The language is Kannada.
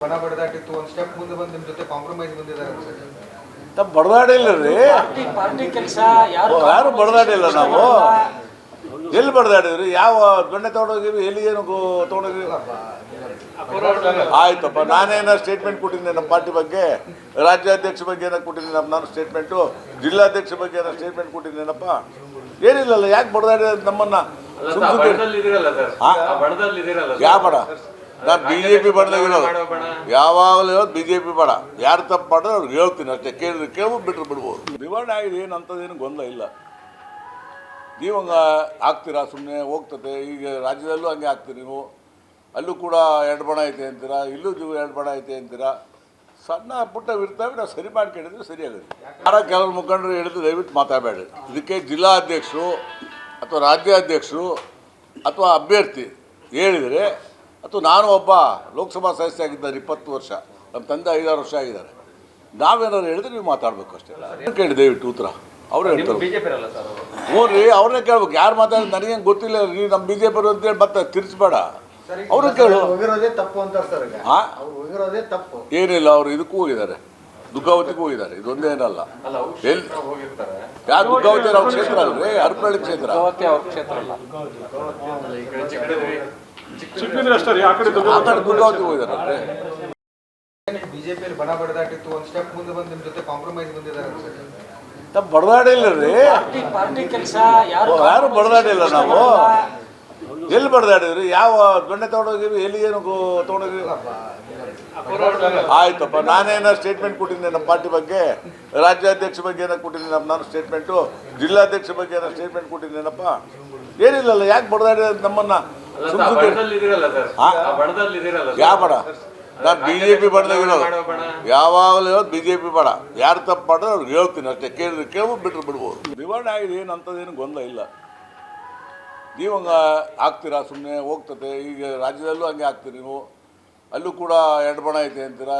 ಬಣ ಬಡದಾಟಿತ್ತು ಒಂದು ಸ್ಟೆಪ್ ಮುಂದೆ ಬಂದು ನಿಮ್ಮ ಜೊತೆ ಕಾಂಪ್ರಮೈಸ್ ಬಂದಿದ್ದಾರೆ ತಮ್ಮ ಬಡದಾಡಿಲ್ಲ ರೀ. ಪಾರ್ಟಿ ಕೆಲಸ ಯಾರು ಯಾರು ಬಡದಾಡಿಲ್ಲ ನಾವು? ಎಲ್ಲಿ ಬಡದಾಡಿದ್ರಿ? ಯಾವ ಬೆಣ್ಣೆ ತೊಗೊಂಡೋಗಿವಿ ಎಲ್ಲಿ ಏನು ಗೋ- ತೊಗೊಂಡೋಗಿವಿ ಆಯ್ತಪ್ಪ ನಾನೇನ ಸ್ಟೇಟ್ಮೆಂಟ್ ಕೊಟ್ಟಿದ್ದೀನಿ ನಮ್ಮ ಪಾರ್ಟಿ ಬಗ್ಗೆ? ರಾಜ್ಯಾಧ್ಯಕ್ಷ ಬಗ್ಗೆ ಏನೋ ಕೊಟ್ಟಿದ್ದೀನಿ ನಮ್ಮ ನಾನು ಸ್ಟೇಟ್ಮೆಂಟು ಜಿಲ್ಲಾಧ್ಯಕ್ಷ ಬಗ್ಗೆ ಏನೋ ಸ್ಟೇಟ್ಮೆಂಟ್ ಕೊಟ್ಟಿದ್ದೀನಪ್ಪ ಏನಿಲ್ಲಲ್ಲ ಯಾಕೆ ಬಡದಾಡಿದ ನಮ್ಮನ್ನ. ಯಾವ ಬಡ? ನಾನು ಬಿ ಜೆ ಪಿ ಬಡದಾಗಿರೋದು ಯಾವಾಗಲೂ ಹೇಳೋದು ಬಿ ಜೆ ಪಿ ಬಡ. ಯಾರು ತಪ್ಪು ಮಾಡಿದ್ರೆ ಅವ್ರಿಗೆ ಹೇಳ್ತೀನಿ ಅಷ್ಟೇ. ಕೇಳಿದ್ರೆ ಕೇಳ್ಬಿಟ್ಟು ಬಿಟ್ಟರೆ ಬಿಡ್ಬೋದು. ನಿವಾರಣೆ ಆಗಿದೆ ಏನು ಅಂಥದ್ದೇನು ಗೊಂದಲ ಇಲ್ಲ. ನೀವು ಹಂಗೆ ಆಗ್ತೀರಾ? ಸುಮ್ಮನೆ ಹೋಗ್ತದೆ ಈಗ ರಾಜ್ಯದಲ್ಲೂ ಹಂಗೆ ಆಗ್ತೀರಿ ನೀವು. ಅಲ್ಲೂ ಕೂಡ ಎರಡು ಬಣ ಐತೆ ಅಂತೀರಾ? ಇಲ್ಲೂ ನೀವು ಎರಡು ಬಣ ಐತೆ ಅಂತೀರಾ? ಸಣ್ಣ ಪುಟ್ಟ ಇರ್ತವೆ ನಾವು ಸರಿ ಮಾಡ್ಕೊಂಡಿದ್ರೆ ಸರಿ ಆಗುತ್ತೆ. ಯಾರ ಕೆಲವರು ಮುಖಂಡರು ಹೇಳಿದ್ರು ದಯವಿಟ್ಟು ಮಾತಾಡಬೇಡಿ. ಇದಕ್ಕೆ ಜಿಲ್ಲಾಧ್ಯಕ್ಷರು ಅಥವಾ ರಾಜ್ಯಾಧ್ಯಕ್ಷರು ಅಥವಾ ಅಭ್ಯರ್ಥಿ ಹೇಳಿದರೆ ಅಥವಾ ನಾನು ಒಬ್ಬ ಲೋಕಸಭಾ ಸದಸ್ಯ ಆಗಿದ್ದಾರೆ ಇಪ್ಪತ್ತು ವರ್ಷ ನಮ್ಮ ತಂದೆ ಐದಾರು ವರ್ಷ ಆಗಿದ್ದಾರೆ. ನಾವೇನಾದ್ರು ಹೇಳಿದ್ರೆ ನೀವು ಮಾತಾಡಬೇಕು ಅಷ್ಟೇ. ಕೇಳಿ ದಯವಿಟ್ಟು ಉತ್ತರ? ಅವ್ರು ಹೇಳ್ತಾರೆ. ಹ್ಞೂ ರೀ ಅವ್ರನ್ನೇ ಕೇಳ್ಬೇಕು. ಯಾರು ಮಾತಾಡೋದು ನನಗೇನು ಗೊತ್ತಿಲ್ಲ. ನೀವು ನಮ್ಮ ಬಿ ಜೆ ಪಿ ಅಂತೇಳಿ ಮತ್ತೆ ತಿರ್ಸ್ಬೇಡ ಕೇಳು? ಅವ್ರು ತಪ್ಪು ಏನಿಲ್ಲ ಅವರು ಇದಕ್ಕೂ ಹೋಗಿದ್ದಾರೆ. ದುಗ್ಗಾವತಿಗೂ ಹೋಗಿದ್ದಾರೆ. ಇದೊಂದೇನಲ್ಲ ಎಲ್ಲಿ ಯಾರು ದುರ್ಗಾವತಿ ಅವ್ರ ಕ್ಷೇತ್ರ ಅಲ್ರಿ? ಹರಪಳ್ಳಿ ಕ್ಷೇತ್ರ. ಚಿಕ್ಕಂದ್ರೆ ಅಷ್ಟೇ ಆ ಕಡೆ ಬಿಜೆಪಿಯಲ್ಲಿ ಬಣ ಬಡದಾಟಿತ್ತು ಒಂದು ಸ್ಟೆಪ್ ಮುಂದೆ ಬಂದು ನಿಮ್ಮ ಜೊತೆ ಕಾಂಪ್ರಮೈಸ್ ಬಂದಿದ್ದಾರೆ ತಮ್ಮ ಬಡದಾಡಿಲ್ಲ ರೀ. ಪಾರ್ಟಿ ಕೆಲಸ ಯಾರು ಯಾರು ಬಡದಾಡಿಲ್ಲ ನಾವು? ಎಲ್ಲಿ ಬಡದಾಡಿದ್ರಿ? ಯಾವ ಬೆಣ್ಣೆ ತೊಗೊಂಡೋಗಿವಿ ಎಲ್ಲಿ ಏನು ತಗೊಂಡೋಗಿವಿ ಆಯ್ತಪ್ಪ ನಾನೇನೋ ಸ್ಟೇಟ್ಮೆಂಟ್ ಕೊಟ್ಟಿದ್ದೀನಿ ನಮ್ಮ ಪಾರ್ಟಿ ಬಗ್ಗೆ? ರಾಜ್ಯಾಧ್ಯಕ್ಷ ಬಗ್ಗೆ ಏನೋ ಕೊಟ್ಟಿದ್ದೀನಿ ನಮ್ಮ ನಾನು ಸ್ಟೇಟ್ಮೆಂಟು ಜಿಲ್ಲಾಧ್ಯಕ್ಷ ಬಗ್ಗೆ ಏನೋ ಸ್ಟೇಟ್ಮೆಂಟ್ ಕೊಟ್ಟಿದ್ದೀನಪ್ಪ? ಏನಿಲ್ಲಲ್ಲ ಯಾಕೆ ಬಡದಾಡಿದ್ರೆ ನಮ್ಮನ್ನ? ಯಾವ ಬಡ ನಾನು ಬಿ ಜೆ ಪಿ ಬಡದಾಗಿರೋದು ಯಾವಾಗಲೂ ಇರೋದು ಬಿ ಜೆ ಪಿ ಬಡ ಯಾರು ತಪ್ಪು ಮಾಡಿದ್ರೆ ಅವ್ರಿಗೆ ಹೇಳ್ತೀನಿ ಅಷ್ಟೇ. ಕೇಳಿದ್ರೆ ಕೇಳ್ಬಿಟ್ಟು ಬಿಟ್ರೆ ಬಿಡ್ಬೋದು. ನಿವಾರಣೆ ಆಗಿದೆ ಏನು ಅಂಥದ್ದೇನು ಗೊಂದಲ ಇಲ್ಲ. ನೀವು ಹಂಗೆ ಆಗ್ತೀರಾ? ಸುಮ್ಮನೆ ಹೋಗ್ತತೆ. ಈಗ ರಾಜ್ಯದಲ್ಲೂ ಹಂಗೆ ಆಗ್ತೀರಿ ನೀವು. ಅಲ್ಲೂ ಕೂಡ ಎಡ್ಬಣ ಬಣ ಐತೆ ಅಂತೀರಾ?